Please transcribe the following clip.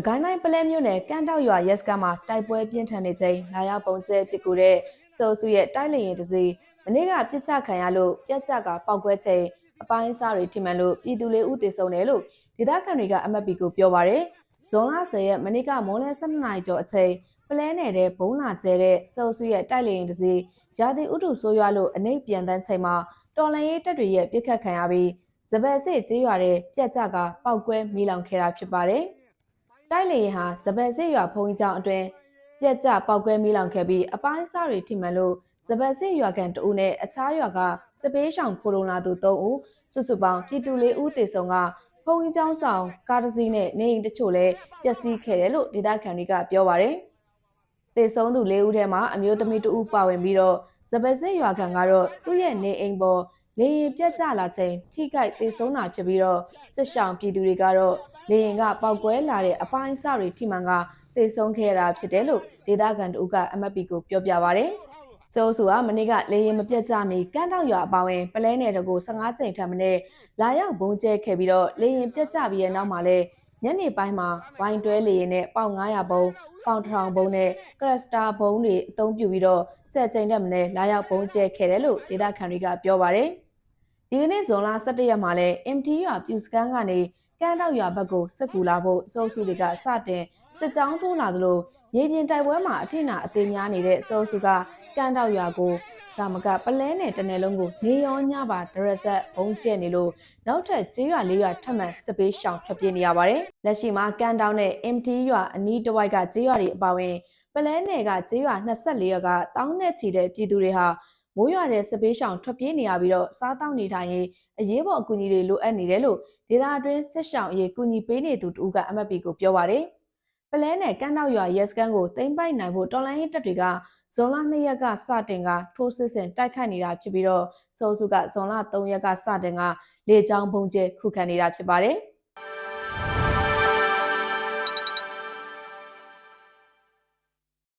စကိုင်းတိုင်းပလဲမြို့နယ်ကန့်တောက်ရွာရက်စကမှာတိုက်ပွဲပြင်းထန်နေချိန်လာရောက်ပုံကျဲပစ်ကူတဲ့စိုးစုရဲ့တိုက်လေရင်တစ်စီးမနေ့ကပြစ်ချခံရလို့ပြက်ကြကပောက်ကွဲချိန်အပိုင်းအစားတွေထိမှန်လို့ပြည်သူလေးဦးတည်ဆုံတယ်လို့ဒေသခံတွေကအမတ်ပီကိုပြောပါရယ်ဇွန်လ10ရက်မနေ့ကမွန်းလယ်12နာရီကျော်အချိန်ပလဲနယ်တဲ့ဘုံလာကျဲတဲ့စိုးစုရဲ့တိုက်လေရင်တစ်စီးရာသီဥတုဆိုးရွားလို့အနှိပ်ပြန်တန်းချိန်မှာတော်လန်ရေးတပ်တွေရဲ့ပြစ်ခတ်ခံရပြီးစပယ်စစ်ကြေးရွာတဲ့ပြက်ကြကပောက်ကွဲမိလောင်ခဲ့တာဖြစ်ပါတယ်။ တိုက်လေယာဉ်ဟာစပယ်စစ်ရွာဖုံးကြီးကျောင်းအတွင်းပြက်ကျပောက်ကွဲမိလောင်ခဲ့ပြီးအပိုင်းအစတွေထိမှန်လို့စပယ်စစ်ရွာကန်တအုပ်နဲ့အခြားရွာကစပေးရှောင်ခိုလုံလာသူ3ဦးစုစုပေါင်းပြည်သူ၄ဦးသေဆုံးကဖုံးကြီးကျောင်းဆောင်ကားတစ်စီးနဲ့နေအိမ်တချို့လည်းပျက်စီးခဲ့တယ်လို့ဒေသခံတွေကပြောပါတယ်။သေဆုံးသူ၄ဦးထဲမှာအမျိုးသမီးတဦးပါဝင်ပြီးတော့စပယ်စစ်ရွာကန်ကတော့သူ့ရဲ့နေအိမ်ပေါ် လေရင်ပြက်ကျလာချိန်ထိခိုက်သေဆုံးတာဖြစ်ပြီးတော့စစ်ရှောင်ပြည်သူတွေကတော့လေရင်ကပောက်ကွဲလာတဲ့အပိုင်းအစတွေထိမှန်ကသေဆုံးခဲ့တာဖြစ်တယ်လို့ဒေသခံတို့ကအမတ်ပီကိုပြောပြပါဗျ။စိုးစုကမနေ့ကလေရင်မပြတ်ကြမီကန်းတောက်ရွာအပောင်းဝင်ပလဲနယ်တကို15ချိန်ထပ်မင်းလာရောက်ဘုံကျဲခဲ့ပြီးတော့လေရင်ပြတ်ကြပြီးရဲ့နောက်မှာလဲညနေပိုင်းမှာဝိုင်းတွဲလေရင်နဲ့ပေါင်900ဘုံပေါင်ထောင်ဘုံနဲ့ကရစတာဘုံတွေအသုံးပြုပြီးတော့ဆက်ချိန်တက်မင်းလာရောက်ဘုံကျဲခဲ့တယ်လို့ဒေသခံတွေကပြောပါတယ်။ ဒီကနေ့ဇွန်လ17ရက်မှာလဲ MT ရွာပြူစကန်ကနေကန်းတောက်ရွာဘက်ကိုစစ်ကူလာဖို့အစိုးစုတွေကစတင်စစ်ကြောင်းထိုးလာသလိုရေပြင်တိုက်ပွဲမှာအထိနာအသေးများနေတဲ့အစိုးစုကကန်းတောက်ရွာကိုသာမကပလဲနဲ့တနယ်လုံးကိုနေရောညပါဒရက်ဆက်ဘုံကျဲနေလို့နောက်ထပ်ကျေးရွာလေးရွာထပ်မံစစ်ပေးရှောင်ထွက်ပြေးနေရပါတယ်။လက်ရှိမှာကန်းတောက်နဲ့ MT ရွာအနီးတစ်ဝိုက်ကကျေးရွာတွေအပါအဝင်ပလဲနယ်ကကျေးရွာ24ရွာကတောင်းနဲ့ချီတဲ့ပြည်သူတွေဟာ မိုးရွာတဲ့စစ်ပေးရှောင်ထွက်ပြေးနေရပြီးတော့စားတောက်နေထိုင်ရေးအရေးပေါ်အကူအညီတွေလိုအပ်နေတယ်လို့ဒေသအတွင်းစစ်ရှောင်အရေးကူညီပေးနေသူတူကအမတ်ပီကိုပြောပါတယ်။ပလဲနယ်ကန်းနောက်ရွာရဲစခန်းကိုတင်ပိုက်နိုင်ဖို့တော်လိုင်းရေးတပ်တွေကဇွန်လ2ရက်ကစတင်ကထိုးစစ်ဆင်တိုက်ခိုက်နေတာဖြစ်ပြီးတော့စိုးစုကဇွန်လ3ရက်ကစတင်ကလေကြောင်းပုံကျဲခုခံနေတာဖြစ်ပါတယ်